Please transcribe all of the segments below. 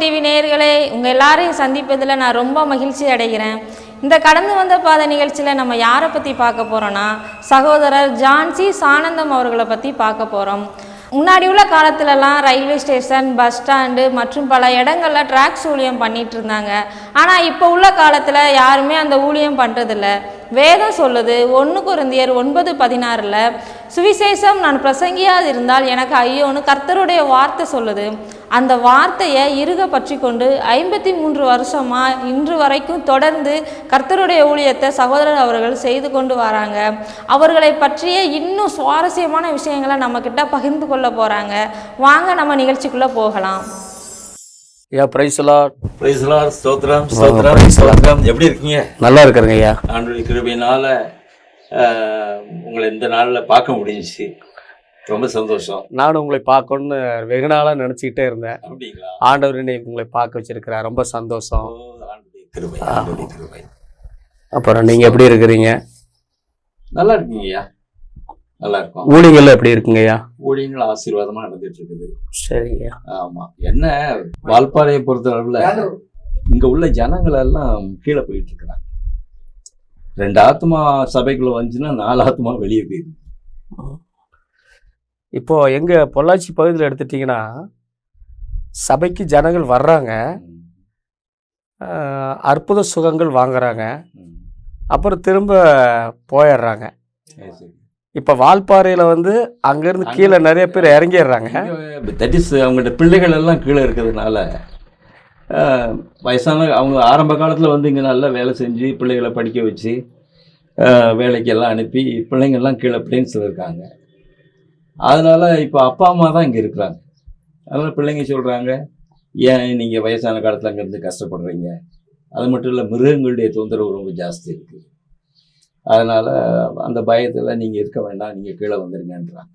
TV நேயர்களே உங்கள் எல்லாரையும் சந்திப்பதில் நான் ரொம்ப மகிழ்ச்சி அடைகிறேன். இந்த கடந்து வந்த பாத நிகழ்ச்சியில் நம்ம யாரை பற்றி பார்க்க போகிறோன்னா சகோதரர் ஜான்சி சானந்தம் அவர்களை பற்றி பார்க்க போகிறோம் முன்னாடி உள்ள காலத்துலலாம் ரயில்வே ஸ்டேஷன் பஸ் ஸ்டாண்டு மற்றும் பல இடங்களில் ட்ராக்ஸ் ஊழியம் பண்ணிட்டு இருந்தாங்க. ஆனால் இப்போ உள்ள காலத்தில் யாருமே அந்த ஊழியம் பண்ணுறதில்ல வேதம் சொல்லுது ஒன்று குருந்தியர் ஒன்பது பதினாறில் சுவிசேஷம் நான் பிரசங்கியாது இருந்தால் எனக்கு ஐயோன்னு கர்த்தருடைய வார்த்தை சொல்லுது. அந்த வார்த்தையை இறுக பற்றி கொண்டு ஐம்பத்தி மூன்று வருஷமா இன்று வரைக்கும் தொடர்ந்து கர்த்தருடைய ஊழியத்தை சகோதரர் அவர்கள் செய்து கொண்டு வராங்க. அவர்களை பற்றிய இன்னும் சுவாரஸ்யமான விஷயங்களை நம்மக்கிட்ட பகிர்ந்து கொள்ள போகிறாங்க வாங்க நம்ம நிகழ்ச்சிக்குள்ளே போகலாம். ஐயா பிரைஸ்லாம் பிரைஸ் லார்ட் ஸ்தோத்திரம் ஸ்தோத்திரம். praise the Lord. ஸ்தோத்திரம். எப்படி இருக்கீங்க? நல்லா இருக்கிறேங்க ஐயா. ஆண்டுடைய கிருபையினால உங்களை இந்த நாள்ல பார்க்க முடிஞ்சுச்சு. ரொம்ப சந்தோஷம். நானும் உங்களை பார்க்கணும்னு வெகு நாளாக நினச்சிக்கிட்டே இருந்தேன். அப்படிங்களா? ஆண்டவர் இன்னைக்கு உங்களை பார்க்க வச்சிருக்கிறார். ரொம்ப சந்தோஷம். அப்புறம் நீங்கள் எப்படி இருக்கிறீங்க? நல்லா இருக்கீங்கய்யா நல்லா இருக்கும். ஊழியங்கள் எப்படி இருக்குங்க ஐயா? ஊழியங்கள் ஆசீர்வாதமா நடந்துட்டு இருக்குது. சரிங்க ஐயா. ஆமா. என்ன வால்பாறையை பொறுத்த அளவுல இங்க உள்ள ஜனங்கள் எல்லாம் கீழே போயிட்டு இருக்கிறாங்க. ரெண்டு ஆத்மா சபைக்குள்ள வந்துச்சுன்னா நாலு ஆத்மா வெளியே போயிருக்கு இப்போ எங்கள் பொள்ளாச்சி பகுதியில் எடுத்துட்டிங்கன்னா சபைக்கு ஜனங்கள் வர்றாங்க அற்புத சுகங்கள் வாங்குறாங்க. அப்புறம் திரும்ப போயிடுறாங்க. இப்போ வால்பாறையில் வந்து அங்கேருந்து கீழே நிறைய பேர் இறங்கிடுறாங்க தட் இஸ் அவங்களோட பிள்ளைகள் எல்லாம் கீழே இருக்கிறதுனால வயசான அவங்க ஆரம்ப காலத்தில் வந்து இங்கே நல்லா வேலை செஞ்சு பிள்ளைகளை படிக்க வச்சு வேலைக்கெல்லாம் அனுப்பி பிள்ளைங்க எல்லாம் கீழே பிளேன்ஸில் இருக்காங்க அதனால இப்போ அப்பா அம்மா தான் இங்கே இருக்கிறாங்க. அதனால பிள்ளைங்க சொல்கிறாங்க ஏன் நீங்கள் வயசான காலத்தில் அங்கேருந்து கஷ்டப்படுறீங்க? அது மட்டும் இல்லை மிருகங்களுடைய தொந்தரவு ரொம்ப ஜாஸ்தி இருக்குது அதனால் அந்த பயத்தில் நீங்கள் இருக்க வேண்டாம் நீங்கள் கீழே வந்துருங்கன்றாங்க.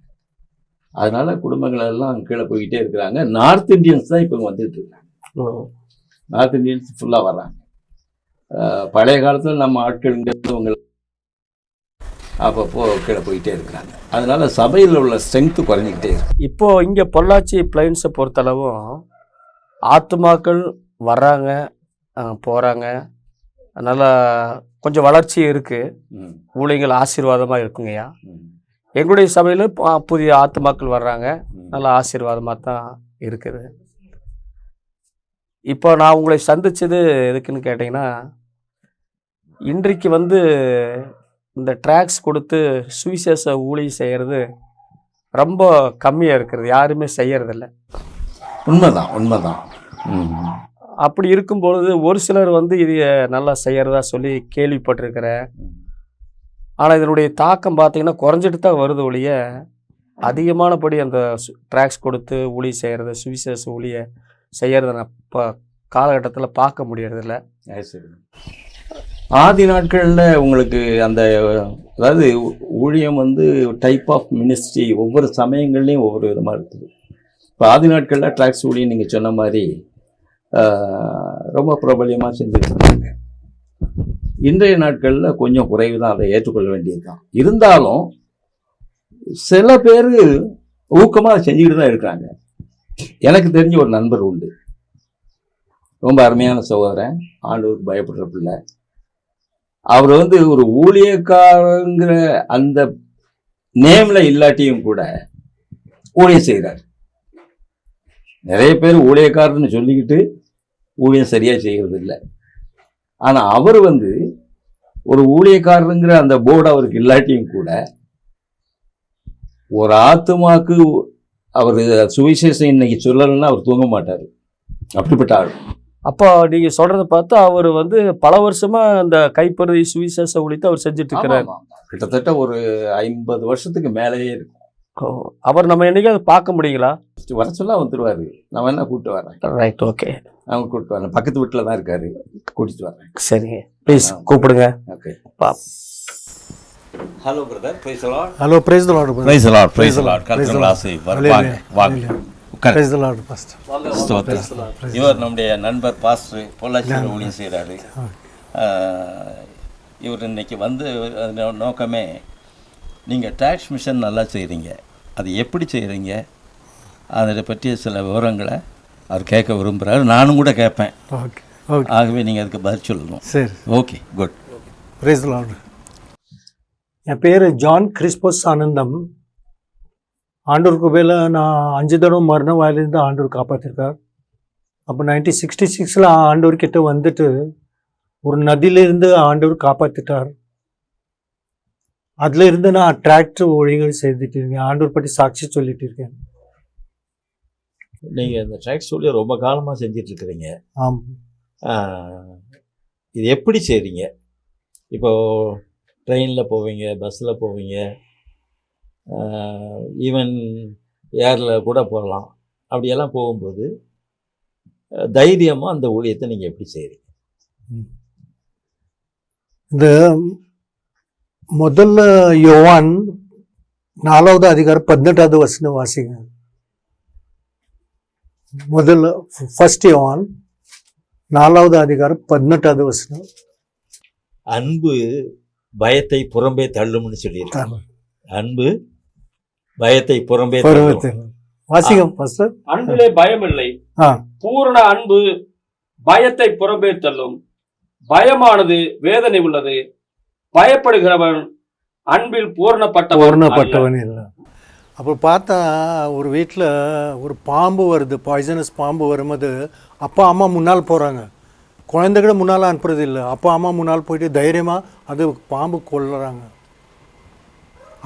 அதனால குடும்பங்கள் எல்லாம் கீழே போய்கிட்டே இருக்கிறாங்க. நார்த் இந்தியன்ஸ் தான் இப்போ வந்துட்டு இருக்காங்க. நார்த் இந்தியன்ஸ் ஃபுல்லாக வர்றாங்க. பழைய காலத்தில் நம்ம ஆட்கள் அப்பப்போ கீழே போயிட்டே இருக்கிறாங்க. அதனால சபையில் உள்ள ஸ்ட்ரென்த்து குறைஞ்சிக்கிட்டே இருக்கு. இப்போ இங்கே பொள்ளாச்சி பிளைன்ஸை பொறுத்தளவும் ஆத்துமாக்கள் வர்றாங்க போகிறாங்க நல்லா கொஞ்சம் வளர்ச்சி இருக்குது ஊழியங்கள் ஆசீர்வாதமாக இருக்குங்கய்யா. எங்களுடைய சபையில் புதிய ஆத்துமாக்கள் வர்றாங்க. நல்ல ஆசீர்வாதமாக தான் இருக்குது. இப்போ நான் உங்களை சந்திச்சது எதுக்குன்னு கேட்டிங்கன்னா இன்றைக்கு வந்து இந்த ட்ராக்ஸ் கொடுத்து சுவிசேஷ ஊழியம் செய்கிறது ரொம்ப கம்மியாக இருக்கிறது. யாருமே செய்யறதில்ல. உண்மைதான் உண்மைதான். அப்படி இருக்கும் பொழுது ஒரு சிலர் வந்து இது நல்லா செய்யறதா சொல்லி கேள்விப்பட்டிருக்கிறேன். ஆனால் இதனுடைய தாக்கம் பார்த்தீங்கன்னா குறைஞ்சிட்டு தான் வருது ஒழிய அதிகமானபடி அந்த ட்ராக்ஸ் கொடுத்து ஊழி செய்கிறது சுவிசேஷ ஊழிய செய்கிறத நான் இப்போ காலகட்டத்தில் பார்க்க முடியறதில்ல. ஆதி நாட்களில் உங்களுக்கு அந்த அதாவது ஊழியம் வந்து டைப் ஆஃப் மினிஸ்ட்ரி ஒவ்வொரு சமயங்கள்லேயும் ஒவ்வொரு விதமாக இருக்குது. இப்போ ஆதி நாட்களில் ட்ராக்ஸ் ஊழியம் நீங்கள் சொன்ன மாதிரி ரொம்ப பிரபலியமாக செஞ்சுட்டு இருந்தாங்க இன்றைய நாட்களில் கொஞ்சம் குறைவு தான் அதை ஏற்றுக்கொள்ள வேண்டியது தான் இருந்தாலும் சில பேர் ஊக்கமாக செஞ்சுக்கிட்டு தான் இருக்கிறாங்க. எனக்கு தெரிஞ்ச ஒரு நண்பர் உண்டு. ரொம்ப அருமையான சகோதரன் ஆண்டவருக்கு பயப்படுற பிள்ளை. அவர் வந்து ஒரு ஊழியக்காரங்கிற அந்த நேம்ல இல்லாட்டியும் கூட ஊழியம் செய்கிறார் நிறைய பேர் ஊழியக்காரர்னு சொல்லிக்கிட்டு ஊழியம் சரியா செய்கிறது இல்லை ஆனா அவர் வந்து ஒரு ஊழியக்காரருங்கிற அந்த போர்டு அவருக்கு இல்லாட்டியும் கூட ஒரு ஆத்துமாக்கு அவர் சுவிசேஷம் இன்னைக்கு சொல்லலைன்னா அவர் தூங்க மாட்டார். அப்படிப்பட்ட ஆள். அப்போ நீங்கள் சொல்கிறத பார்த்தா அவர் வந்து பல வருஷமாக அந்த கைப்பறுதி சுவிசேஷ ஊழியத்தை அவர் செஞ்சுட்டு இருக்கிறார். கிட்டத்தட்ட ஒரு ஐம்பது வருஷத்துக்கு மேலேயே இருக்கும். அவர் நம்ம என்னைக்காவது பார்க்க முடியுங்களா? வர சொல்ல வந்துருவாரு. நான் வேணா கூப்பிட்டு வரேன் ரைட் ஓகே அவங்க கூப்பிட்டு வரேன். பக்கத்து வீட்டில் தான் இருக்காரு. கூட்டிட்டு வரேன் சரிங்க ப்ளீஸ். கூப்பிடுங்க. ஓகே பா hello brother praise lord hello praise lord praise lord Praise the Lord. Praise the Lord. ஆசை Hallelujah. வாங்க உட்காரு. பிரைஸ் த லார்ட் ஃபர்ஸ்ட் ஸ்தோத்திரம். இவர் நம்முடைய நண்பர் பாஸ்டர் பொள்ளாச்சியில் ஊழியம் செய்கிறாரு இவர் இன்னைக்கு வந்து அது நோக்கமே நீங்கள் டேக்ஸ் மிஷன் நல்லா செய்கிறீங்க அது எப்படி செய்கிறீங்க அதை பற்றிய சில விவரங்களை அவர் கேட்க விரும்புகிறாரு நானும் கூட கேட்பேன். ஆகவே நீங்கள் அதுக்கு பதில் சொல்லணும். சரி. ஓகே குட் ப்ரைஸ் லார்டு என் பேர் ஜான் கிறிஸ்போஸ் ஆனந்தம். ஆண்டூருக்கு மேலே நான் அஞ்சு தடவை மரண வாயிலிருந்து ஆண்டூர் காப்பாற்றிருக்கார் அப்போ நைன்டீன் சிக்ஸ்டி சிக்ஸில் ஆண்டூர் கிட்ட வந்துட்டு ஒரு நதியிலிருந்து ஆண்டவர் காப்பாற்றிட்டார் அதுல இருந்து நான் டிராக்டர் ஒழிகள் செய்துட்டு இருக்கேன். ஆண்டூர் பற்றி சாட்சி சொல்லிட்டு இருக்கேன். நீங்கள் இந்த ட்ராக்ஸ் சொல்லி ரொம்ப காலமாக செஞ்சிட்டு இருக்கிறீங்க. ஆம். இது எப்படி செய்கிறீங்க இப்போ ட்ரெயினில் போவீங்க பஸ்ஸில் போவீங்க ஈவன் ஏரில் கூட போகலாம் அப்படியெல்லாம் போகும்போது தைரியமாக அந்த ஊழியத்தை நீங்கள் எப்படி செய்கிறீங்க இந்த முதல்ல யோவான் நாலாவது அதிகாரம் பதினெட்டாவது வசனம் வாசிங்க. முதல்ல ஃபர்ஸ்ட் யோவான் நாலாவது அதிகாரம் பதினெட்டாவது வசனம். அன்பு பயத்தை புறம்பே தள்ளும்னு சொல்லியிருக்காங்க. அன்பு பயத்தை புறம்பே ஃபர்ஸ்ட் அன்பிலே பயமில்லை. ஆ. பூரண அன்பு பயத்தை புறம்பே தள்ளும். பயமானது வேதனை உள்ளது. பயப்படுகிறவன் அன்பில் பூரணப்பட்டவன் அல்ல. பூர்ணப்பட்டவன் இல்லை. அப்போ பார்த்தா ஒரு வீட்டில் ஒரு பாம்பு வருது பாய்சனஸ் பாம்பு வரும்போது அப்பா அம்மா முன்னால் போகிறாங்க குழந்தைகளை முன்னால் அனுப்புறது இல்லை. அப்பா அம்மா முன்னால் போயிட்டு தைரியமாக அது பாம்பு கொல்லுறாங்க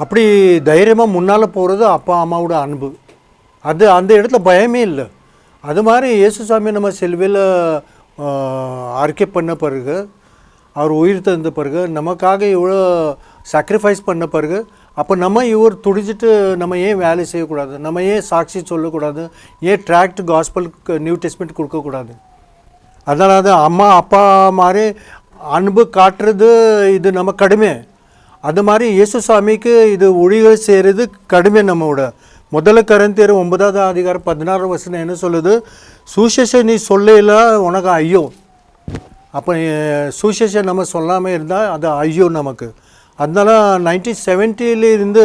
அப்படி தைரியமாக முன்னால் போகிறது அப்பா அம்மாவோட அன்பு. அது அந்த இடத்துல பயமே இல்லை. அது மாதிரி இயேசுசாமி நம்ம செல்வியில் அறிக்கை பண்ண பிறகு அவர் உயிர் தந்த பிறகு நமக்காக இவ்வளோ சாக்ரிஃபைஸ் பண்ண பிறகு அப்போ நம்ம இவர் துடிச்சிட்டு நம்ம ஏன் வேலை செய்யக்கூடாது? நம்ம ஏன் சாட்சி சொல்லக்கூடாது? ஏன் ட்ராக்ட் காஸ்பலுக்கு நியூ டெஸ்ட்மெண்ட் கொடுக்கக்கூடாது? அதனால் அது அம்மா அப்பா மாதிரி அன்பு காட்டுறது இது நம்ம கடுமை. அது மாதிரி இயேசு சாமிக்கு இது ஒழிகள் செய்கிறது கடுமை நம்மோட. முதல்ல கருந்தேர் ஒன்பதாவது அதிகாரம் பதினாறு வருஷம் என்ன சொல்லுது? சுசேஷன் நீ சொல்லல உனக்கு ஐயோ. அப்போ சுசேஷன் நம்ம சொல்லாமல் இருந்தால் அது ஐயோ நமக்கு. அதனால நைன்டீன் செவன்ட்டிலேருந்து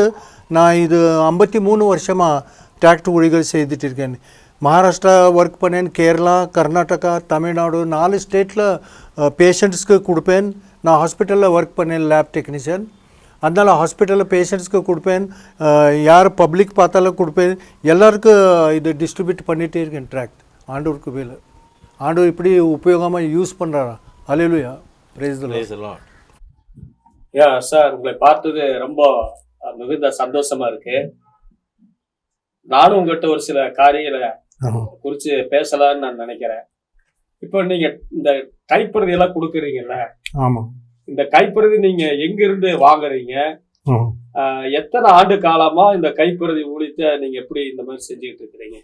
நான் இது ஐம்பத்தி மூணு வருஷமாக டிராக்டர் ஒழிகள் செய்துட்டு இருக்கேன். மகாராஷ்டிரா ஒர்க் பண்ணேன் கேரளா கர்நாடகா தமிழ்நாடு நாலு ஸ்டேட்டில் பேஷண்ட்ஸ்க்கு கொடுப்பேன். நான் ஹாஸ்பிட்டலில் ஒர்க் பண்ணேன் லேப் டெக்னீஷியன் அதனால் ஹாஸ்பிட்டலில் பேஷண்ட்ஸ்க்கு கொடுப்பேன். யார் பப்ளிக் பார்த்தாலும் கொடுப்பேன். எல்லாருக்கும் இது டிஸ்ட்ரிபியூட் பண்ணிகிட்டே இருக்கேன் ட்ராக்ட் ஆண்டூருக்கு மேலே. ஆண்டவர் இப்படி உபயோகமாக use பண்ணுறாரா hallelujah praise Praise the Lord. Yeah sir உங்களை பார்த்தது ரொம்ப மிகுந்த சந்தோஷமா இருக்கு. நானும் உங்ககிட்ட ஒரு சில காரியங்களை குறித்து பேசலாம்னு நான் நினைக்கிறேன். இப்போ நீங்க இந்த கைப்பிரதி எல்லாம் கொடுக்குறீங்கல்ல? ஆமாம் இந்த கைப்பிரதி நீங்க எங்க இருந்து வாங்குறீங்க எத்தனை ஆண்டு காலமா இந்த கைப்பிரதி ஊழியத்தை நீங்க எப்படி இந்த மாதிரி செஞ்சுக்கிட்டு இருக்கிறீங்க?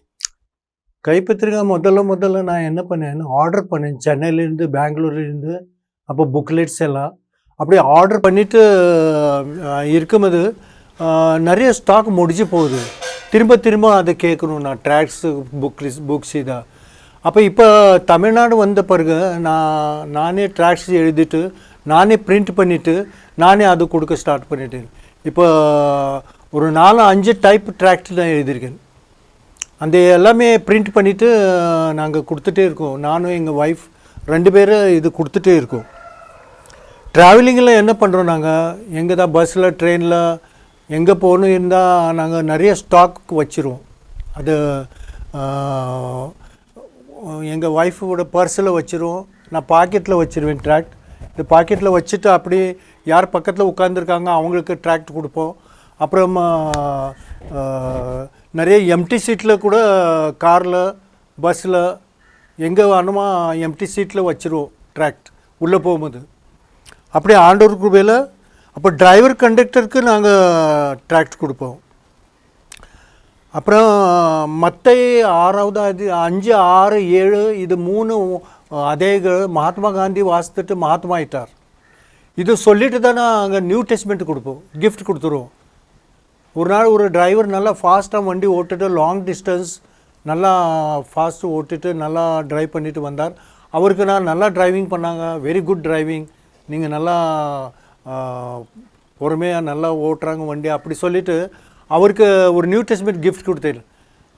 கைப்பத்திரிக்கை முதல்ல முதல்ல நான் என்ன பண்ணேன் ஆர்டர் பண்ணேன். சென்னையிலேருந்து பெங்களூர்லேருந்து அப்போ புக்லெட்ஸ் எல்லாம். அப்படி ஆர்டர் பண்ணிவிட்டு இருக்கும்போது நிறைய ஸ்டாக் முடிஞ்சு போகுது. திரும்ப திரும்ப அதை கேட்கணும். நான் ட்ராக்ஸ் புக் புக்ஸ் இதாக அப்போ இப்போ தமிழ்நாடு வந்த பிறகு நான் நானே ட்ராக்ஸ் எழுதிட்டு நானே பிரிண்ட் பண்ணிவிட்டு நானே அது கொடுக்க ஸ்டார்ட் பண்ணிட்டேன். இப்போ ஒரு நாலு அஞ்சு டைப் ட்ராக்ட் நான் எழுதியிருக்கேன். அந்த எல்லாமே பிரிண்ட் பண்ணிவிட்டு நாங்கள் கொடுத்துட்டே இருக்கோம். நானும் எங்கள் ஒய்ஃப் ரெண்டு பேரும் இது கொடுத்துட்டே இருக்கோம். ட்ராவலிங்கில் என்ன பண்ணுறோம் நாங்கள் எங்கே தான் பஸ்ஸில் ட்ரெயினில் எங்கே போகணும் இருந்தால் நாங்கள் நிறைய ஸ்டாக் வச்சுருவோம். அது எங்கள் ஒய்ஃபோட பர்ஸில் வச்சுருவோம். நான் பாக்கெட்டில் வச்சுருவேன் ட்ராக்ட் இந்த பாக்கெட்டில் வச்சுட்டு அப்படியே யார் பக்கத்தில் உட்காந்துருக்காங்க அவங்களுக்கு ட்ராக்ட் கொடுப்போம். அப்புறம் நிறைய எம்டி சீட்டில் கூட காரில் பஸ்ஸில் எங்கே வேணுமா எம்டி சீட்டில் வச்சுருவோம் ட்ராக்ட் உள்ளே போகும்போது. அப்படியே ஆண்டோர் குருபையில் அப்போ டிரைவர் கண்டக்டருக்கு நாங்கள் ட்ராக்ட் கொடுப்போம். அப்புறம் மற்ற ஆறாவது அது அஞ்சு ஆறு ஏழு இது மூணு அதேகள் மகாத்மா காந்தி வாசித்துட்டு மகாத்மா ஆயிட்டார். இது சொல்லிட்டு தான் அங்கே நியூ டெஸ்ட்மெண்ட் கொடுப்போம். கிஃப்ட் கொடுத்துருவோம். ஒரு நாள் ஒரு டிரைவர் நல்லா ஃபாஸ்ட்டாக வண்டி ஓட்டுட்டு லாங் டிஸ்டன்ஸ் நல்லா ஃபாஸ்ட்டு ஓட்டிட்டு நல்லா ட்ரைவ் பண்ணிட்டு வந்தார். அவருக்கு நான் நல்லா டிரைவிங் பண்ணாங்க. வெரி குட் டிரைவிங் நீங்கள் நல்லா பொறுமையாக நல்லா ஓட்டுறாங்க வண்டி. அப்படி சொல்லிவிட்டு அவருக்கு ஒரு நியூ டெஸ்ட்மெண்ட் கிஃப்ட் கொடுத்தேன்.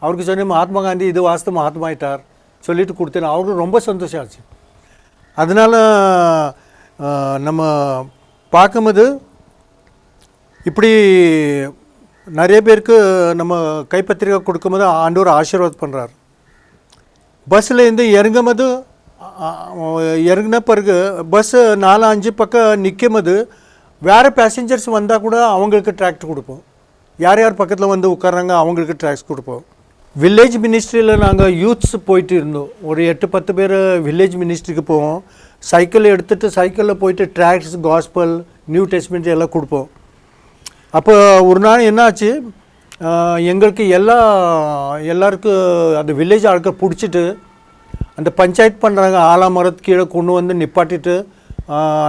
அவருக்கு சொன்னேன் மகாத்மா காந்தி இது வாஸ்து மகாத்மா ஆயிட்டார். சொல்லிட்டு கொடுத்தேன். அவருக்கு ரொம்ப சந்தோஷம் ஆச்சு அதனால் நம்ம பார்க்கும்போது இப்படி நிறைய பேருக்கு நம்ம கைப்பத்திரிக்கை கொடுக்கும்போது ஆண்டவர் ஆசீர்வாத் பண்ணுறார் பஸ்ஸில் இருந்து இறங்கும்போது இறங்கின பிறகு பஸ்ஸு நாலு அஞ்சு பக்கம் நிற்கும்போது வேறு பேசஞ்சர்ஸ் வந்தால் கூட அவங்களுக்கு டிராக்ட் கொடுப்போம். யார் யார் பக்கத்தில் வந்து உட்கார்றாங்க அவங்களுக்கு ட்ராக்ஸ் கொடுப்போம். வில்லேஜ் மினிஸ்ட்ரியில் நாங்கள் யூத்ஸ் போயிட்டு இருந்தோம். ஒரு எட்டு பத்து பேர் வில்லேஜ் மினிஸ்ட்ரிக்கு போவோம். சைக்கிள் எடுத்துகிட்டு சைக்கிளில் போயிட்டு ட்ராக்ஸ் காஸ்பல் நியூ டெஸ்ட்மெண்ட் எல்லாம் கொடுப்போம். அப்போ ஒரு நாள் என்னாச்சு? எங்களுக்கு எல்லா எல்லாருக்கும் அந்த வில்லேஜ் ஆட்கள் பிடிச்சிட்டு அந்த பஞ்சாயத்து பண்ணுறாங்க ஆலாமரத்து கீழே கொண்டு வந்து நிப்பாட்டிட்டு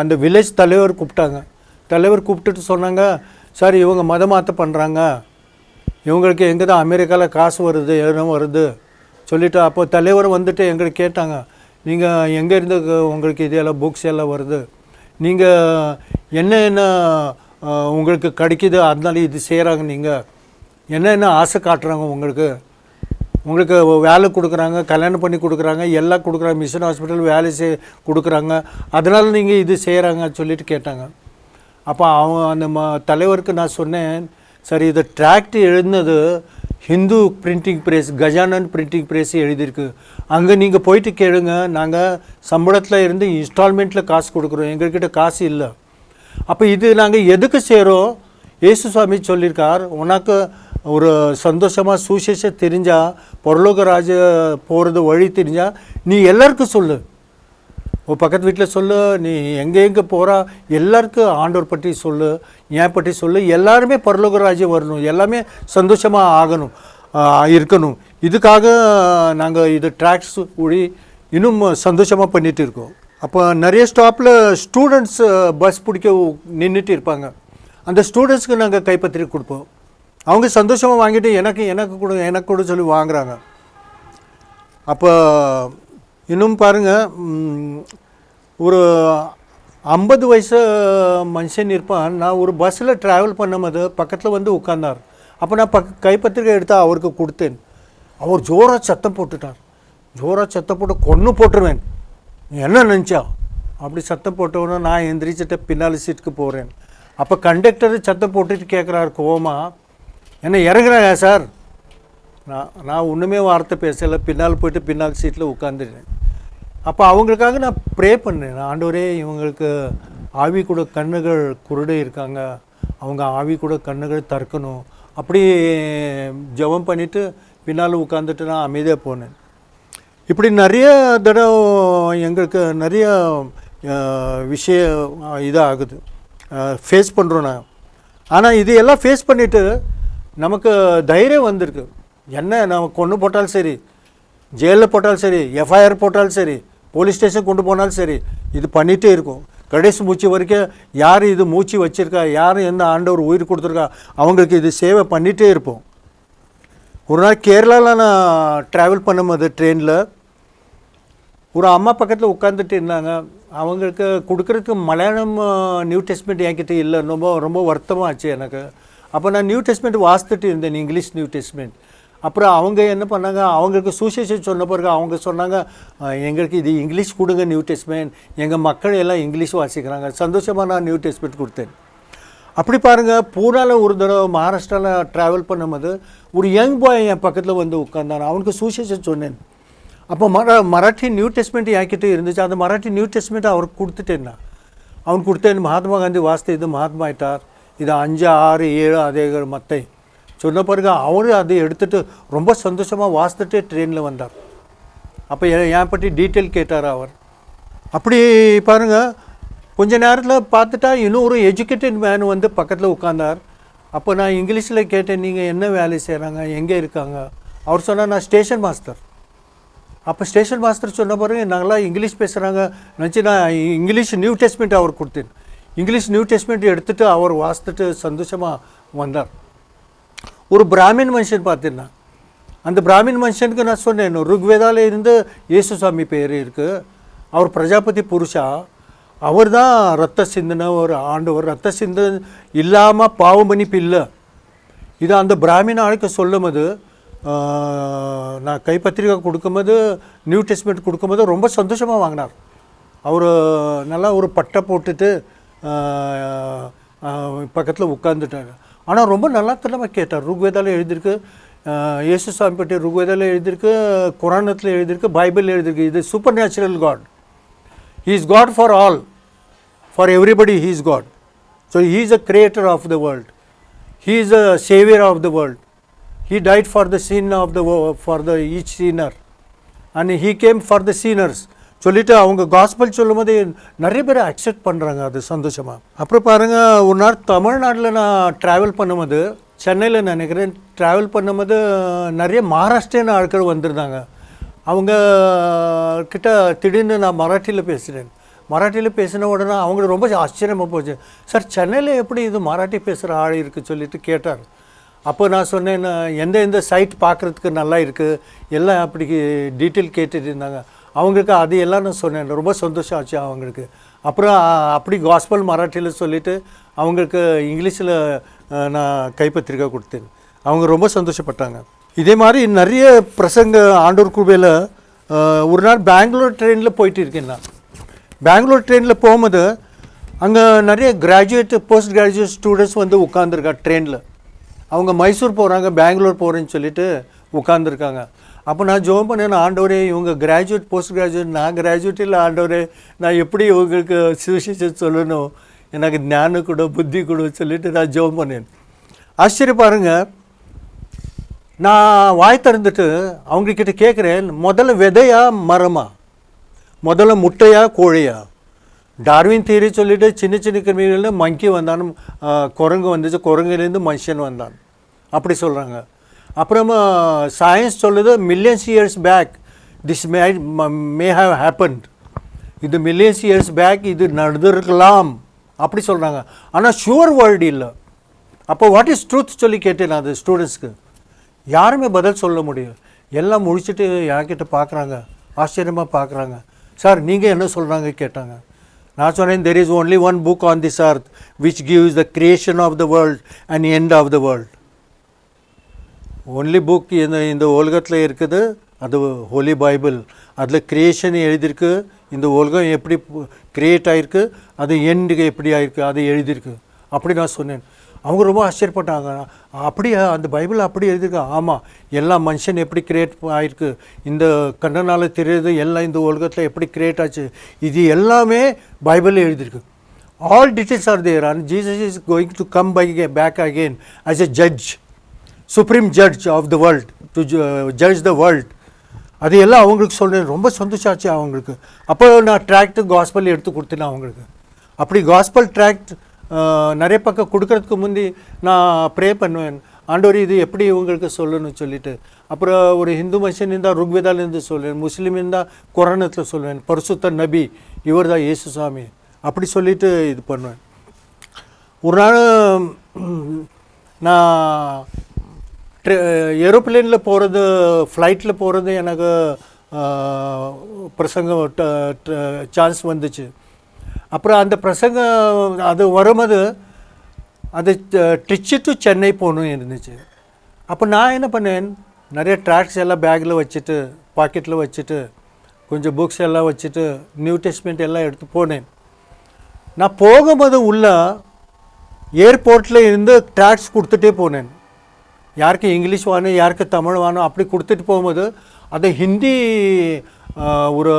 அந்த வில்லேஜ் தலைவர் கூப்பிட்டாங்க. தலைவர் கூப்பிட்டுட்டு சொன்னாங்க சார் இவங்க மத பண்ணுறாங்க இவங்களுக்கு எங்கே தான் அமெரிக்காவில் காசு வருது எதுவும் வருது? சொல்லிட்டு அப்போ தலைவர் வந்துட்டு எங்களுக்கு கேட்டாங்க. நீங்கள் எங்கே இருந்து உங்களுக்கு இதெல்லாம் புக்ஸ் எல்லாம் வருது? நீங்கள் என்ன என்ன உங்களுக்கு கிடைக்கிது? அதனால இது செய்கிறாங்க நீங்கள் என்ன என்ன ஆசை காட்டுறாங்க உங்களுக்கு? உங்களுக்கு வேலை கொடுக்குறாங்க கல்யாணம் பண்ணி கொடுக்குறாங்க எல்லாம் கொடுக்குறாங்க மிஷன் ஹாஸ்பிட்டல் வேலை செய் கொடுக்குறாங்க. அதனால் நீங்கள் இது செய்கிறாங்க சொல்லிட்டு கேட்டாங்க. அப்போ அவன் அந்த ம தலைவருக்கு நான் சொன்னேன் சரி இது டிராக்ட் எழுதினது Hindu printing press Gajanan printing press எழுதியிருக்கு. அங்கே நீங்கள் போயிட்டு கேளுங்க. நாங்கள் சம்பளத்தில் இருந்து இன்ஸ்டால்மெண்ட்டில் காசு கொடுக்குறோம். எங்கள்கிட்ட காசு இல்லை. அப்போ இது நாங்கள் எதுக்கு சேரோம் இயேசு சுவாமி சொல்லியிருக்கார் உனக்கு ஒரு சந்தோஷமாக சுசேஷம் தெரிஞ்சால் பரலோக ராஜ போகிறது வழி தெரிஞ்சால் நீ எல்லாருக்கும் சொல்லு. உன் பக்கத்து வீட்டில் சொல்லு நீ எங்கே எங்கே போகிறா எல்லாருக்கும் ஆண்டவர் பற்றி சொல்லு ஏன் பற்றி சொல்லு எல்லாருமே பரலோக ராஜ்யம் வரணும் எல்லாமே சந்தோஷமாக ஆகணும் இருக்கணும். இதுக்காக நாங்கள் இது ட்ராக்ஸ் ஊழி இன்னும் சந்தோஷமாக பண்ணிட்டு இருக்கோம். அப்போ நிறைய ஸ்டாப்பில் ஸ்டூடெண்ட்ஸ் பஸ் பிடிக்க நின்றுட்டு இருப்பாங்க. அந்த ஸ்டூடெண்ட்ஸ்க்கு நாங்கள் கைப்பற்றி கொடுப்போம். அவங்க சந்தோஷமாக வாங்கிட்டு எனக்கு எனக்கு கொடு எனக்கு கூட சொல்லி வாங்குறாங்க. அப்போ இன்னும் பாருங்கள் ஒரு ஐம்பது வயசு மனுஷன் இருப்பான். நான் ஒரு பஸ்ஸில் ட்ராவல் பண்ணும்போது பக்கத்தில் வந்து உட்கார்ந்தார். அப்போ நான் பக் கைப்பத்திரிக்கை எடுத்து அவருக்கு கொடுத்தேன். அவர் ஜோராக சத்தம் போட்டுட்டார். ஜோராக சத்தம் போட்டு கொன்று போட்டுருவேன். என்ன நினச்சா? அப்படி சத்தம் போட்டவொன்னே நான் எந்திரிச்சிட்ட பின்னால் சீட்டுக்கு போகிறேன் அப்போ கண்டக்டர் சத்தம் போட்டுட்டு கேட்குறாரு கோவமாக என்ன இறங்குறாங்க சார் நான் நான் ஒன்றுமே வார்த்தை பேசலை. பின்னால் போயிட்டு பின்னால் சீட்டில் உட்காந்துட்டேன் அப்போ அவங்களுக்காக நான் ப்ரே பண்ணேன். ஆண்டவரே இவங்களுக்கு ஆவி கூட கண்ணுகள் குருடே இருக்காங்க. அவங்க ஆவி கூட கண்ணுகள் தற்கணும் அப்படி ஜெபம் பண்ணிவிட்டு பின்னால் உட்காந்துட்டு நான் அமைதியாக போனேன். இப்படி நிறைய தடவை எங்களுக்கு நிறைய விஷயம் இதாக ஆகுது ஃபேஸ் பண்ணுறோம் நான் ஆனால் இது எல்லாம் ஃபேஸ் பண்ணிவிட்டு நமக்கு தைரியம் வந்திருக்கு. என்ன நம்ம கொண்டு போட்டாலும் சரி ஜெயிலில் போட்டாலும் சரி எஃப்ஐஆர் போட்டாலும் சரி போலீஸ் ஸ்டேஷன் கொண்டு போனாலும் சரி இது பண்ணிகிட்டே இருக்கும். கடைசி மூச்சு வரைக்கும் யார் இது மூச்சு வச்சிருக்கா யார் எந்த ஆண்டவர் உயிர் கொடுத்துருக்கா அவங்களுக்கு இது சேவை பண்ணிகிட்டே இருப்போம். ஒரு நாள் கேரளாவில் நான் ட்ராவல் பண்ணும்போது ட்ரெயினில் ஒரு அம்மா பக்கத்தில் உட்காந்துட்டு இருந்தாங்க. அவங்களுக்கு கொடுக்குறதுக்கு மலையாளம் நியூ டெஸ்ட்மெண்ட் என்கிட்ட இல்லை. ரொம்ப ரொம்ப வருத்தமாக ஆச்சு எனக்கு. அப்போ நான் நியூ டெஸ்ட்மெண்ட் வாசித்துட்டு இருந்தேன் இங்கிலீஷ் நியூ டெஸ்ட்மெண்ட் அப்புறம் அவங்க என்ன பண்ணாங்க? அவங்களுக்கு சுசேஷன் சொன்ன பிறகு அவங்க சொன்னாங்க எங்களுக்கு இது இங்கிலீஷ் கொடுங்க நியூ டெஸ்ட்மெண்ட் எங்கள் மக்கள் எல்லாம் இங்கிலீஷ் வாசிக்கிறாங்க. சந்தோஷமாக நான் நியூ டெஸ்ட்மெண்ட் கொடுத்தேன். அப்படி பாருங்கள் பூனாவில் ஒரு தடவை மகாராஷ்டிராவில் ட்ராவல் பண்ணும்போது ஒரு யங் பாய் என் பக்கத்தில் வந்து உட்காந்தான் அவனுக்கு சுசேஷன் சொன்னேன். அப்போ மரா மராட்டி நியூ டெஸ்ட்மெண்ட் என்கிட்ட இருந்துச்சு? அந்த மராட்டி நியூ டெஸ்ட்மெண்ட் அவருக்கு கொடுத்துட்டேன் நான். அவன் கொடுத்தேன் மகாத்மா காந்தி வாஸ்து இது மகாத்மா ஆயிட்டார். இது அஞ்சு ஆறு ஏழு அதே மத்தை சொன்ன பிறகு அவரு அதை எடுத்துகிட்டு ரொம்ப சந்தோஷமாக வாசித்துட்டு ட்ரெயினில் வந்தார். அப்போ என் பற்றி டீட்டெயில் கேட்டார் அவர். அப்படி பாருங்கள் கொஞ்ச நேரத்தில் பார்த்துட்டா இன்னொரு எஜுகேட்டட் மேன் வந்து பக்கத்தில் உட்காந்தார் அப்போ நான் இங்கிலீஷில் கேட்டேன் நீங்கள் என்ன வேலை செய்கிறாங்க எங்கே இருக்காங்க? அவர் சொன்னார் நான் ஸ்டேஷன் மாஸ்டர் அப்போ ஸ்டேஷன் மாஸ்டர் சொன்ன பிறகு நாங்களாம் இங்கிலீஷ் பேசுகிறாங்க நினச்சி நான் இங்கிலீஷ் நியூ டெஸ்ட்மெண்ட் அவர் கொடுத்தேன். இங்கிலீஷ் நியூ டெஸ்ட்மெண்ட் எடுத்துகிட்டு அவர் வாசித்துட்டு சந்தோஷமாக வந்தார். ஒரு பிராமின் மனுஷன் பார்த்தேன் அந்த பிராமின் மனுஷனுக்கு நான் சொன்னேன் ருக்வேதால இருந்து இயேசுசாமி பேர் இருக்குது அவர் பிரஜாபதி புருஷா. அவர் தான் ரத்த சிந்தனை ஒரு ஆண்டவர். ரத்த சிந்தன் இல்லாமல் பாவம் மன்னிப்பு இல்லை. இது அந்த பிராமின் ஆளுக்கு சொல்லும் போது நான் கைப்பத்திரிக்கை கொடுக்கும்போது நியூ டெஸ்ட்மெண்ட் கொடுக்கும்போது ரொம்ப சந்தோஷமாக வாங்கினார். அவர் நல்லா ஒரு பட்டை போட்டுட்டு பக்கத்தில் உட்காந்துட்டாங்க ஆனால் ரொம்ப நல்லா தரமாக கேட்டார் ருக்வேதாவில் எழுதியிருக்கு ஆஹ், இயேசு சாமி பற்றி ருக்வேதாவில் எழுதியிருக்கு குரானத்தில் எழுதியிருக்கு பைபிள் எழுதியிருக்கு. இது supernatural God he is God for all for everybody he is God so he is a creator of the world he is a saviour of the world he died for the sin of the for the each sinner and he came for the sinners சொல்லிவிட்டு அவங்க gospel சொல்லும்போது நிறைய பேர் accept பண்ணுறாங்க அது சந்தோஷமாக அப்புறம் பாருங்கள் ஒரு நாள் தமிழ்நாட்டில் நான் ட்ராவல் பண்ணும்போது சென்னையில் நினைக்கிறேன் ட்ராவல் பண்ணும்போது நிறைய மகாராஷ்டிரியன் ஆட்கள் வந்திருந்தாங்க. அவங்க கிட்ட திடீர்னு நான் மராட்டியில் பேசுகிறேன் மராட்டியில் பேசின உடனே அவங்களுக்கு ரொம்ப ஆச்சரியமாக போச்சு. சார் சென்னையில் எப்படி இது மராட்டி பேசுகிற ஆள் இருக்குது சொல்லிட்டு கேட்டார். அப்போ நான் சொன்னேன் நான் எந்த எந்த சைட் பார்க்குறதுக்கு நல்லா இருக்குது எல்லாம் அப்படி டீட்டெயில் கேட்டுட்டு இருந்தாங்க. அவங்களுக்கு அது எல்லாம் நான் சொன்னேன். ரொம்ப சந்தோஷம் ஆச்சு அவங்களுக்கு. அப்புறம் அப்படி காஸ்பல் மராட்டியில் சொல்லிவிட்டு அவங்களுக்கு இங்கிலீஷில் நான் கைப்பத்திரிக்கை கொடுத்தேன். அவங்க ரொம்ப சந்தோஷப்பட்டாங்க. இதே மாதிரி நிறைய பிரசங்க ஆண்டூர் குபையில் ஒரு நாள் பெங்களூர் ட்ரெயினில் போயிட்டு இருக்கேன் நான். பெங்களூர் ட்ரெயினில் போகும்போது அங்கே நிறைய கிராஜுவேட் போஸ்ட் கிராஜுவேட் ஸ்டூடெண்ட்ஸ் வந்து உட்காந்துருக்கா ட்ரெயினில். அவங்க மைசூர் போகிறாங்க பெங்களூர் போகிறேன்னு சொல்லிட்டு உட்காந்துருக்காங்க அப்போ நான் ஜோம் பண்ணேன். ஆண்டவரே இவங்க கிராஜுவேட் போஸ்ட் கிராஜுவேட் நான் கிராஜுவேட் இல்லை ஆண்டவரே நான் எப்படி இவங்களுக்கு சுவிசேஷம் சொல்லணும்? எனக்கு ஞானம் கொடு புத்தி கொடு சொல்லிட்டு நான் ஜோம் பண்ணேன். ஆச்சரியம் பாருங்கள் நான் வாய் திறந்துட்டு அவங்கக்கிட்ட கேட்குறேன் முதல்ல விதையா மரமா? முதல்ல முட்டையா கோழியா? டார்வின் தீரி சொல்லிட்டு சின்ன சின்ன கிருமிகள்ல மங்கி வந்தான். குரங்கு வந்துச்சு. குரங்குலேருந்து மனுஷன் வந்தான். அப்படி சொல்கிறாங்க அப்புறமா சயின்ஸ் சொல்லுது millions years back this may may have happened இது மில்லியன்ஸ் இயர்ஸ் பேக் இது நடந்திருக்கலாம். அப்படி சொல்கிறாங்க ஆனால் ஷுவர் வேர்ல்டு இல்லை. அப்போ வாட் இஸ் ட்ரூத் சொல்லி கேட்டேன் நான் அது ஸ்டூடெண்ட்ஸ்க்கு யாருமே பதில் சொல்ல முடியும் எல்லாம் முடிச்சுட்டு என்கிட்ட பார்க்குறாங்க ஆச்சரியமாக பார்க்குறாங்க சார் நீங்கள் என்ன சொல்கிறாங்க கேட்டாங்க. நான் சொன்னேன் there is only one book on this earth which gives the creation of the world and end of the world only book இந்த இந்த உலகத்தில் இருக்குது அது ஹோலி பைபிள் அதில் கிரியேஷன் எழுதியிருக்கு இந்த உலகம் எப்படி கிரியேட் ஆகிருக்கு அது எண்டுக்கு எப்படி ஆயிருக்கு அது எழுதியிருக்கு அப்படி நான் சொன்னேன். அவங்க ரொம்ப ஆச்சரியப்பட்டாங்க. அப்படியா அந்த பைபிள் அப்படி எழுதியிருக்கு ஆமாம் எல்லா மனுஷன் எப்படி கிரியேட் ஆகிருக்கு இந்த கண்ணனால் தெரியுது எல்லாம் இந்த உலகத்தில் எப்படி கிரியேட் ஆச்சு. இது எல்லாமே பைபிளில் எழுதியிருக்கு all details are there and Jesus is going to come by back again as a judge supreme judge of the world to judge the world அதையெல்லாம் அவங்களுக்கு சொல்கிறேன் ரொம்ப சந்தோஷம் ஆச்சு அவங்களுக்கு. அப்போ நான் ட்ராக்ட் காஸ்பல் எடுத்து கொடுத்தேன் அவங்களுக்கு. அப்படி காஸ்பல் ட்ராக்ட் நிறைய பக்கம் கொடுக்கறதுக்கு முந்தி நான் ப்ரே பண்ணுவேன். ஆண்டவர் இது எப்படி இவங்களுக்கு சொல்லணும்னு சொல்லிட்டு. அப்புறம் ஒரு ஹிந்து மனுஷன் இருந்தால் ருக்வேதாலேருந்து சொல்லுவேன். முஸ்லீம் இருந்தால் குரானத்தில் சொல்லுவேன். பரிசுத்த நபி இவர் தான் இயேசு சாமி அப்படி சொல்லிட்டு இது பண்ணுவேன். ஒரு நாள் நான் ஏரோப்ளேனில் போகிறது ஃப்ளைட்டில் போகிறது எனக்கு பிரசங்கம் சான்ஸ் வந்துச்சு. அப்புறம் அந்த பிரசங்கம் அது வரும்போது அது ட்ரிச்சு டு சென்னை போகணும் இருந்துச்சு. அப்போ நான் என்ன பண்ணேன்? நிறைய ட்ராக்ஸ் எல்லாம் பேக்கில் வச்சுட்டு பாக்கெட்டில் வச்சுட்டு கொஞ்சம் புக்ஸ் எல்லாம் வச்சுட்டு நியூ டெஸ்ட்மெண்ட் எல்லாம் எடுத்து போனேன். நான் போகும்போது உள்ள ஏர்போர்ட்டில் இருந்து ட்ராக்ஸ் கொடுத்துட்டே போனேன். யாருக்கு இங்கிலீஷ் வேணும் யாருக்கு தமிழ் வேணும் அப்படி கொடுத்துட்டு போகும்போது அது ஹிந்தி ஒரு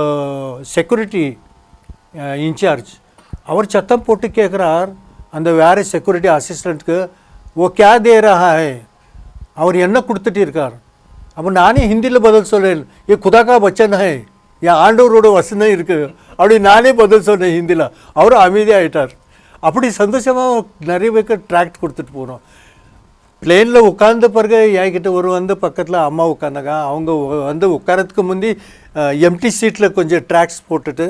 செக்யூரிட்டி இன்சார்ஜ் அவர் சத்தம் போட்டு கேட்குறார் அந்த வேறு செக்யூரிட்டி அசிஸ்டண்ட்க்கு ஓ கே தேராக ஹை? அவர் என்ன கொடுத்துட்டு இருக்கார்? அப்போ நானே ஹிந்தியில் பதில் சொல்கிறேன் ஏ குதாக்கா பச்சன் ஹை? என் ஆண்டவரோட வசனம் இருக்குது அப்படி நானே பதில் சொன்னேன் ஹிந்தியில் அவரும் அமைதியாகிட்டார் அப்படி சந்தோஷமாக நிறைய பேருக்கு ட்ராக்ட் கொடுத்துட்டு போகிறோம் பிளேனில் உட்கார்ந்த பிறகு என்கிட்ட ஒரு வந்து பக்கத்தில் அம்மா உட்காந்தாங்க அவங்க வந்து உட்காரத்துக்கு முந்தி எம்டி சீட்டில் கொஞ்சம் ட்ராக்ஸ் போட்டுட்டு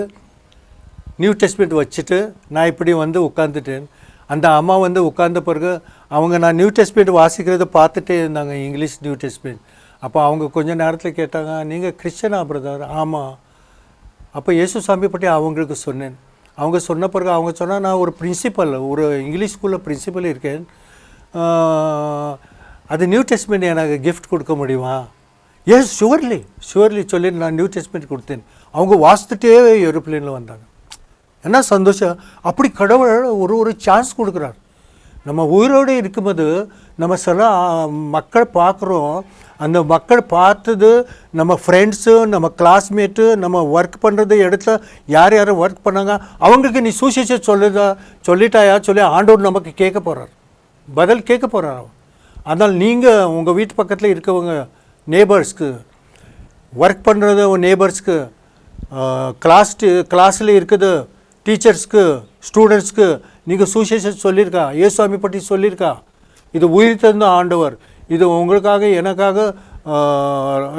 நியூ டெஸ்ட்மெண்ட் வச்சுட்டு நான் இப்படி வந்து உட்காந்துட்டேன் அந்த அம்மா வந்து உட்கார்ந்த பிறகு அவங்க நான் நியூ டெஸ்ட்மெண்ட் வாசிக்கிறத பார்த்துட்டே இருந்தாங்க இங்கிலீஷ் நியூ டெஸ்ட்மெண்ட் அப்போ அவங்க கொஞ்சம் நேரத்தில் கேட்டாங்க நீங்கள் கிறிஸ்டனா பிரதர் ஆமாம் அப்போ இயேசு சாமி பற்றி அவங்களுக்கு சொன்னேன். அவங்க சொன்ன பிறகு அவங்க சொன்னால் நான் ஒரு பிரின்சிபல் ஒரு இங்கிலீஷ் ஸ்கூலில் பிரின்சிபல் இருக்கேன். அது நியூ டெஸ்ட்மெண்ட் எனக்கு கிஃப்ட் கொடுக்க முடியுமா? எஸ் ஷுவர்லி ஷுவர்லி சொல்லி நான் நியூ டெஸ்ட்மெண்ட் கொடுத்தேன். அவங்க வாசித்துட்டே ஏரோப்ளேனில் வந்தாங்க. என்ன சந்தோஷம்? அப்படி கடவுள் ஒரு ஒரு சான்ஸ் கொடுக்குறார். நம்ம உயிரோடு இருக்கும்போது நம்ம சில மக்கள் பார்க்குறோம். அந்த மக்கள் பார்த்தது நம்ம ஃப்ரெண்ட்ஸு நம்ம கிளாஸ்மேட்டு நம்ம ஒர்க் பண்ணுறது இடத்துல யார் யார் ஒர்க் பண்ணாங்க? அவங்களுக்கு நீ சூசிச்சு சொல்லுதா சொல்லிட்டாயா? சொல்லி ஆண்டவர் நமக்கு கேட்க போகிறார் பதில் கேட்க போகிறார் அதனால் நீங்கள் உங்கள் வீட்டு பக்கத்தில் இருக்கவங்க நேபர்ஸ்க்கு ஒர்க் பண்ணுறது நேபர்ஸ்க்கு கிளாஸ் கிளாஸில் இருக்குது டீச்சர்ஸ்க்கு ஸ்டூடெண்ட்ஸ்க்கு நீங்கள் சுசேஷன் சொல்லியிருக்கா ஏசுவாமி பற்றி சொல்லியிருக்கா? இது உயிர் தந்த ஆண்டவர். இது உங்களுக்காக எனக்காக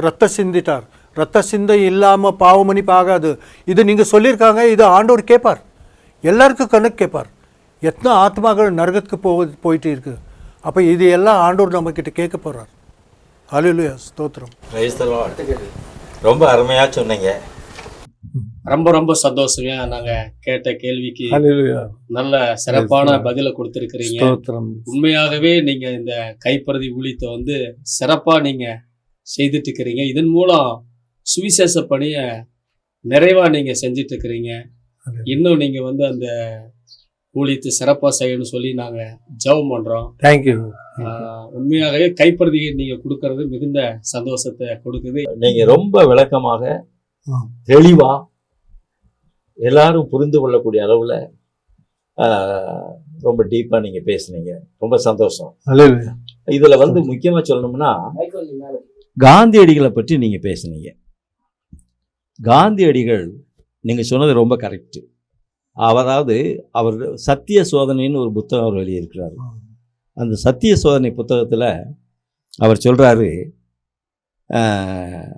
ரத்த சிந்திட்டார் ரத்த சிந்தை இல்லாமல் பாவமணிப்பு ஆகாது. இது நீங்கள் சொல்லியிருக்காங்க இது ஆண்டவர் கேட்பார். எல்லாருக்கும் கணக்கு கேட்பார். எத்தனை ஆத்மாக்கள் நரகத்துக்கு போ போயிட்டு இருக்கு. அப்போ இது எல்லாம் ஆண்டவர் நம்மக்கிட்ட கேட்க போகிறார் ஹalleluya ஸ்தோத்திரம். ரொம்ப அருமையா சொன்னீங்க. ரொம்ப ரொம்ப சந்தோஷங்க. நாங்க கேட்ட கேள்விக்கு நல்ல சிறப்பான பதிலை கொடுத்திருக்கிறீங்க. உண்மையாகவே நீங்க இந்த கைப்பிரதி ஊழியத்தை வந்து சிறப்பா நீங்க செய்துட்டு இருக்கிறீங்க இதன் மூலம் சுவிசேஷ பணிய நிறைவா நீங்க செஞ்சுட்டு இருக்கிறீங்க இன்னும் நீங்க வந்து அந்த ஊழியத்தை சிறப்பா செய்யணும்னு சொல்லி நாங்க ஜெபம் பண்றோம். தேங்க் யூ ஆஹ் உண்மையாகவே கைப்பிரதி நீங்க கொடுக்கறது மிகுந்த சந்தோஷத்தை கொடுக்குது. நீங்க ரொம்ப விளக்கமாக ஆ. தெளிவா எல்லாரும் புரிந்து கொள்ளக்கூடிய அளவுல ஆஹ், ரொம்ப டீப்பா நீங்க பேசுனீங்க. ரொம்ப சந்தோஷம். இதுல வந்து முக்கியமா சொல்லணும்னா காந்தியடிகளை பற்றி நீங்க பேசுனீங்க. காந்தியடிகள் நீங்க சொன்னது ரொம்ப கரெக்ட் அதாவது அவர் சத்திய சோதனைன்னு ஒரு புத்தகம் அவர் வெளியிருக்கிறார் அந்த சத்திய சோதனை புத்தகத்துல அவர் சொல்றாரு ஆஹ்,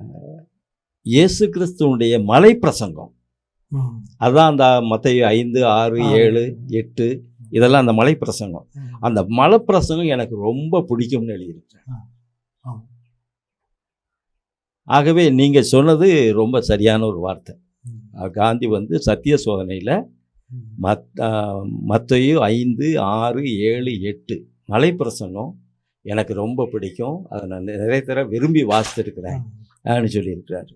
இயேசு கிறிஸ்துவனுடைய மலை பிரசங்கம் ம். அதான் அந்த மத்திய ஐந்து ஆறு. ஏழு எட்டு இதெல்லாம் அந்த மலை பிரசங்கம் அந்த மலை பிரசங்கம் எனக்கு ரொம்ப பிடிக்கும்னு எழுதியிருக்கேன். ஆகவே நீங்க சொன்னது ரொம்ப சரியான ஒரு வார்த்தை காந்தி வந்து சத்திய சோதனையில. மத் மத்தையும் ஐந்து ஆறு ஏழு எட்டு. மலை பிரசங்கம் எனக்கு ரொம்ப பிடிக்கும். அதை நான் நிறைய தடவை விரும்பி வாசித்திருக்கிறேன் அப்படின்னு சொல்லியிருக்கிறாரு.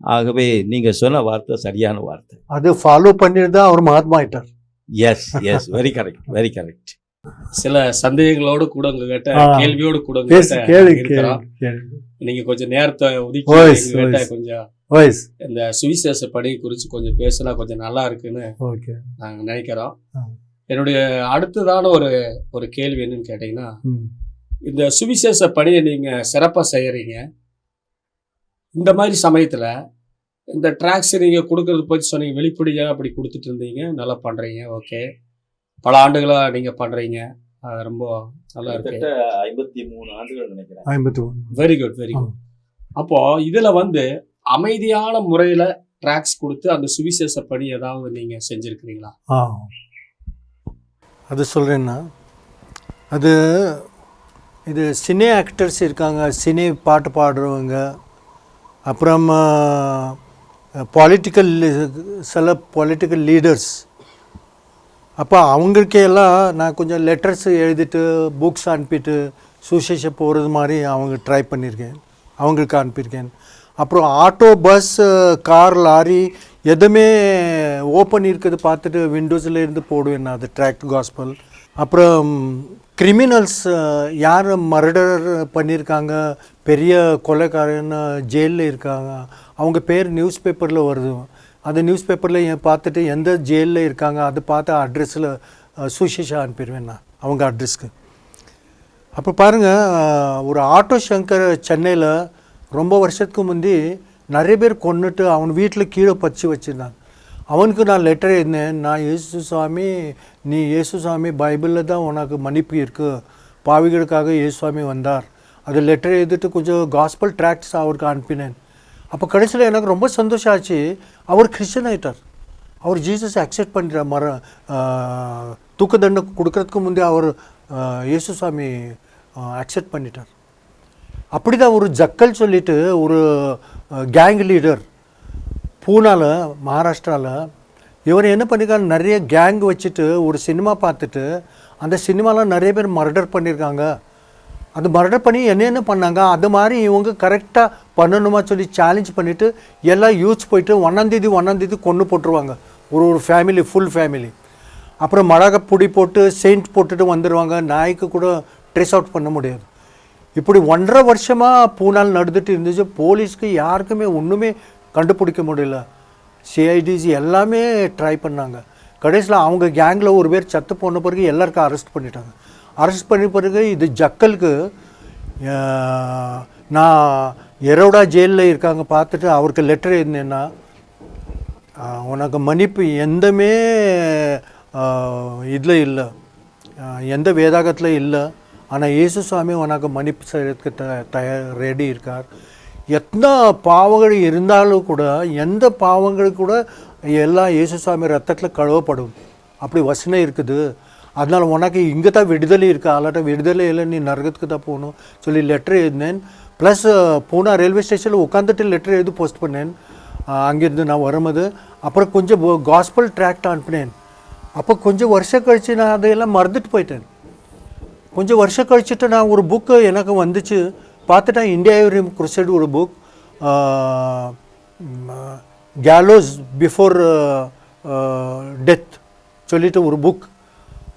ஆகவே நீங்க சொன்ன வார்த்தை சரியான வார்த்தை. அது ஃபாலோ பண்ணிட்டு தான் அவர் மகாத்மா ஆயிட்டார். Yes yes very correct very correct சில சந்தேகங்களோடு கூட உங்ககிட்ட. கேள்வியோடு கூட நீங்க கொஞ்சம் நேரத்தை ஒதுக்கி. கொஞ்சம் இந்த சுவிசேஷ பணி குறித்து கொஞ்சம் பேசினா கொஞ்சம் நல்லா இருக்குன்னு நாங்க நினைக்கிறோம். என்னுடைய அடுத்ததான ஒரு ஒரு கேள்வி என்னன்னு கேட்டீங்கன்னா இந்த சுவிசேஷ பணியை நீங்க சிறப்பா செய்யறீங்க. இந்த மாதிரி சமயத்துல இந்த ட்ராக்ஸ் நீங்க கொடுக்கறது பத்தி சொன்னீங்க வெளிப்படையா அப்படி கொடுத்துட்டு இருந்தீங்க நல்லா பண்றீங்க ஓகே. பல ஆண்டுகளா நீங்க பண்றீங்க. அது ரொம்ப நல்லா இருக்கு. ஐம்பத்தி மூணு ஆண்டுகள் நினைக்கிறேன். ஐம்பத்தி ஒன்று வெரி குட் வெரி குட் அப்போ இதுல வந்து அமைதியான முறையில ட்ராக்ஸ் கொடுத்து அந்த சுவிசேஷ பணி ஏதாவது நீங்க செஞ்சிருக்கிறீங்களா? அது சொல்கிறேன்னா அது இது சினே ஆக்டர்ஸ் இருக்காங்க. சினே பாட்டு பாடுறவங்க. அப்புறம் பொலிட்டிக்கல் சில பொலிட்டிக்கல் லீடர்ஸ் அப்போ அவங்களுக்கே எல்லாம் நான் கொஞ்சம் லெட்டர்ஸ் எழுதிட்டு புக்ஸ் அனுப்பிட்டு சுசேஷ போகிறது மாதிரி அவங்க ட்ரை பண்ணியிருக்கேன். அவங்களுக்கு அனுப்பியிருக்கேன். அப்புறம் ஆட்டோ பஸ் கார் லாரி எதுவுமே ஓப்பன் இருக்குது பார்த்துட்டு விண்டோஸில் இருந்து போடுவேன் நான் அது ட்ராக் காஸ்பல் அப்புறம் கிரிமினல்ஸ் யார் மர்டர் பண்ணியிருக்காங்க பெரிய கொலைக்காரன்னு ஜெயிலில் இருக்காங்க அவங்க பேர் நியூஸ் பேப்பரில் வருது. அந்த நியூஸ் பேப்பரில் பார்த்துட்டு எந்த ஜெயிலில் இருக்காங்க அதை பார்த்து அட்ரஸில் சுசேஷா அனுப்பிடுவேன் நான் அவங்க அட்ரஸ்க்கு அப்போ பாருங்கள் ஒரு ஆட்டோ சங்கர் சென்னையில் ரொம்ப வருஷத்துக்கு முந்தி நிறைய பேர் கொண்டுட்டு அவன் வீட்டில் கீழே பச்சு வச்சுருந்தாங்க. அவனுக்கு நான் லெட்டர் எழுதினேன் நான் இயேசு சுவாமி நீ இயேசு சுவாமி பைபிளில் தான் உனக்கு மன்னிப்பு இருக்குது பாவிகளுக்காக இயேசு சுவாமி வந்தார். அது லெட்டர் எழுதிட்டு கொஞ்சம் காஸ்பல் ட்ராக்ட்ஸ் அவருக்கு அனுப்பினேன். அப்போ கடைசியில் எனக்கு ரொம்ப சந்தோஷம் ஆச்சு அவர் கிறிஸ்டியன் ஆகிட்டார் அவர் ஜீசஸ் அக்செப்ட் பண்ணிட்டார் மர தூக்க தூக்கு தண்டனை கொடுக்கறதுக்கு முந்தைய அவர் இயேசு சாமி அக்செப்ட் பண்ணிட்டார். அப்படி தான் ஒரு ஜக்கல் சொல்லிட்டு ஒரு கேங் லீடர் பூனாவில் மகாராஷ்டிராவில் இவர் என்ன பண்ணியிருக்காரு நிறைய கேங் வச்சுட்டு ஒரு சினிமா பார்த்துட்டு அந்த சினிமாவில் நிறைய பேர் மர்டர் பண்ணியிருக்காங்க அது மர்டர் பண்ணி என்னென்ன பண்ணாங்க? அது மாதிரி இவங்க கரெக்டாக பண்ணணுமா சொல்லி சேலஞ்ச் பண்ணிவிட்டு எல்லாம் யூஸ் போயிட்டு ஒன்றாந்தேதி ஒன்றாந்தேதி கொண்டு போட்டுருவாங்க. ஒரு ஒரு ஃபேமிலி ஃபுல் ஃபேமிலி அப்புறம் மிளகா பொடி போட்டு செயின்ட் போட்டுட்டு வந்துடுவாங்க நாய்க்கு கூட ட்ரெஸ் அவுட் பண்ண முடியாது. இப்படி ஒன்றரை வருஷமாக பூனால் நடந்துட்டு இருந்துச்சு. போலீஸ்க்கு யாருக்குமே ஒன்றுமே கண்டுபிடிக்க முடியல. சிஐடிசி எல்லாமே ட்ரை பண்ணாங்க. கடைசியில் அவங்க கேங்கில் ஒரு பேர் செத்து போன பிறகு எல்லாருக்கும் அரெஸ்ட் பண்ணிட்டாங்க. அரெஸ்ட் பண்ண பிறகு இது ஜக்கலுக்கு நான் எரோடா ஜெயிலில் இருக்காங்க பார்த்துட்டு அவருக்கு லெட்டர் இருந்தேன்னா உனக்கு மன்னிப்பு எந்தமே இதில் இல்லை. எந்த வேதாகத்தில் இல்லை. ஆனால் இயேசு சுவாமி உனக்கு மன்னிப்பு செய்யறதுக்கு த தயார் ரெடி இருக்கார். எத்தனை பாவங்கள் இருந்தாலும் கூட எந்த பாவங்கள் கூட எல்லாம் இயேசு சுவாமி ரத்தத்தில் கழுவப்படும். அப்படி வசனம் இருக்குது. அதனால் உனக்கு இங்கே தான் விடுதலை இருக்குது அல்லாட்ட விடுதலை இல்லை நீ நரகத்துக்கு தான் போகணும். சொல்லி லெட்டர் எழுதினேன். ப்ளஸ் போனால் ரயில்வே ஸ்டேஷனில் உட்காந்துட்டு லெட்டர் எழுதி போஸ்ட் பண்ணேன். அங்கேருந்து நான் வரும்போது. அப்புறம் கொஞ்சம் காஸ்பல் ட்ராக்ட் அனுப்பினேன். அப்போ கொஞ்சம் வருஷம் கழித்து நான் அதையெல்லாம் மறந்துட்டு போயிட்டேன். கொஞ்சம் வருஷம் கழிச்சுட்டு நான் ஒரு புக்கு எனக்கு வந்துச்சு. பார்த்துட்டேன் இந்தியா எவரியம் குருசைடு ஒரு புக் கேலோஸ் பிஃபோர் டெத் சொல்லிட்டு ஒரு புக்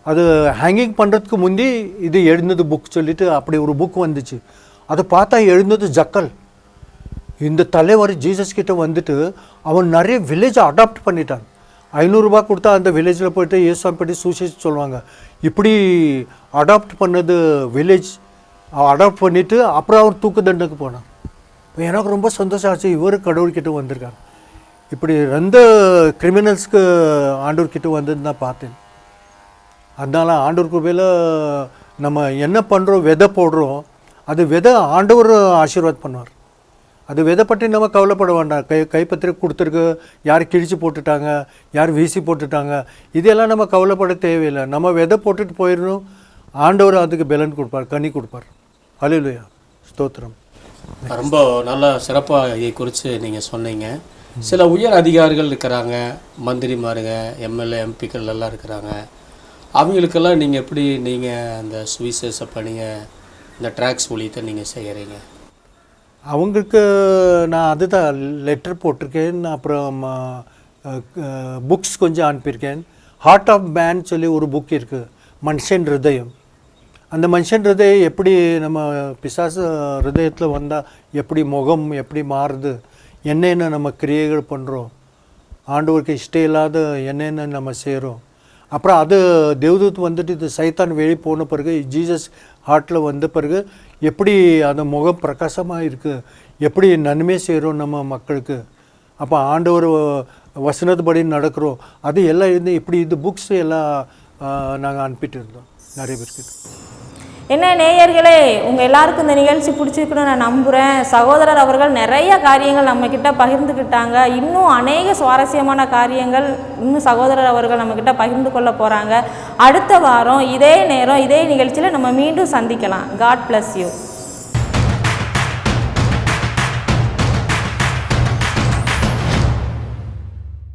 அது ஹேங்கிங் பண்ணுறதுக்கு முந்தி இது எழுந்தது புக் சொல்லிட்டு அப்படி ஒரு புக் வந்துச்சு. அதை பார்த்தா எழுந்தது ஜக்கல். இந்த தலைவர் ஜீசஸ் கிட்ட வந்துட்டு அவன் நிறைய வில்லேஜை அடாப்ட் பண்ணிட்டான். ஐநூறுரூபா கொடுத்தா அந்த வில்லேஜில் போயிட்டு இயேசுவை பற்றி சூசிச்சு சொல்லுவாங்க. இப்படி அடாப்ட் பண்ணது வில்லேஜ் அடாப்ட் பண்ணிவிட்டு அப்புறம் அவர் தூக்கு தண்டுக்கு போனான். எனக்கு ரொம்ப சந்தோஷம் ஆச்சு. இவர் கடவுள்கிட்ட வந்திருக்காங்க இப்படி ரெண்டு கிரிமினல்ஸ்க்கு ஆண்டவர்கிட்ட வந்தது நான் பார்த்தேன். அதனால் ஆண்டவர் கிருபையில் நம்ம என்ன பண்ணுறோம் விதை போடுறோம் அது விதை ஆண்டவர் ஆசீர்வாத் பண்ணுவார். அது விதை பற்றி நம்ம கவலைப்பட வேண்டாம். கை கைப்பற்றி கொடுத்துருக்கு. யார் கிழிச்சு போட்டுட்டாங்க யார் வீசி போட்டுட்டாங்க இதெல்லாம் நம்ம கவலைப்பட தேவையில்லை. நம்ம விதை போட்டுட்டு போயிடணும். ஆண்டவர் அதுக்கு பலன் கொடுப்பார் கனி கொடுப்பார். அலையிலையா ஸ்தோத்திரம். ரொம்ப நல்லா சிறப்பாக இதை குறித்து நீங்கள் சொன்னீங்க. சில உயர் அதிகாரிகள் இருக்கிறாங்க. மந்திரிமாருங்க எம்எல்ஏ எம்பிக்கள் எல்லாம் இருக்கிறாங்க. அவங்களுக்கெல்லாம் நீங்கள் எப்படி நீங்கள் அந்த சுவிசேஷ பணியை இந்த ட்ராக்ஸ் ஊழியத்தை நீங்கள் செய்கிறீங்க அவங்களுக்கு நான் அதுதான் லெட்டர் போட்டிருக்கேன் அப்புறம் புக்ஸ் கொஞ்சம் அனுப்பியிருக்கேன். ஹார்ட் ஆஃப் மேன் சொல்லி ஒரு புக் இருக்குது மனுஷன் ஹிருதயம். அந்த மனுஷன் ஹிருதயம் எப்படி நம்ம பிசாசு ஹிருதயத்தில் வந்தால் எப்படி முகம் எப்படி மாறுது என்னென்ன நம்ம கிரியைகள் பண்ணுறோம் ஆண்டவருக்கு இஷ்டம் இல்லாத என்னென்ன நம்ம செய்கிறோம் அப்புறம் அது தேவதூத் வந்துட்டு இது சைத்தான் வெளியே போன பிறகு ஜீசஸ் ஹார்ட்டில் வந்த பிறகு எப்படி அந்த முகம் பிரகாசமாக இருக்குது எப்படி நன்மை செய்கிறோம் நம்ம மக்களுக்கு? அப்போ ஆண்டவர் வசனத்துபடி நடக்கிறோம். அது எல்லாம் இருந்து இப்படி இது புக்ஸ் எல்லாம் நாங்கள் அனுப்பிட்டு இருந்தோம். நிறைய பேருக்கு. என்ன நேயர்களே உங்கள் எல்லாருக்கும் இந்த நிகழ்ச்சி பிடிச்சிருக்குன்னு நான் நம்புகிறேன் சகோதரர் அவர்கள் நிறைய காரியங்கள் நம்மக்கிட்ட பகிர்ந்துக்கிட்டாங்க இன்னும் அநேக சுவாரஸ்யமான காரியங்கள் இன்னும் சகோதரர் அவர்கள் நம்மக்கிட்ட பகிர்ந்து கொள்ள போகிறாங்க அடுத்த வாரம் இதே நேரம் இதே நிகழ்ச்சியில் நம்ம மீண்டும் சந்திக்கலாம். God bless you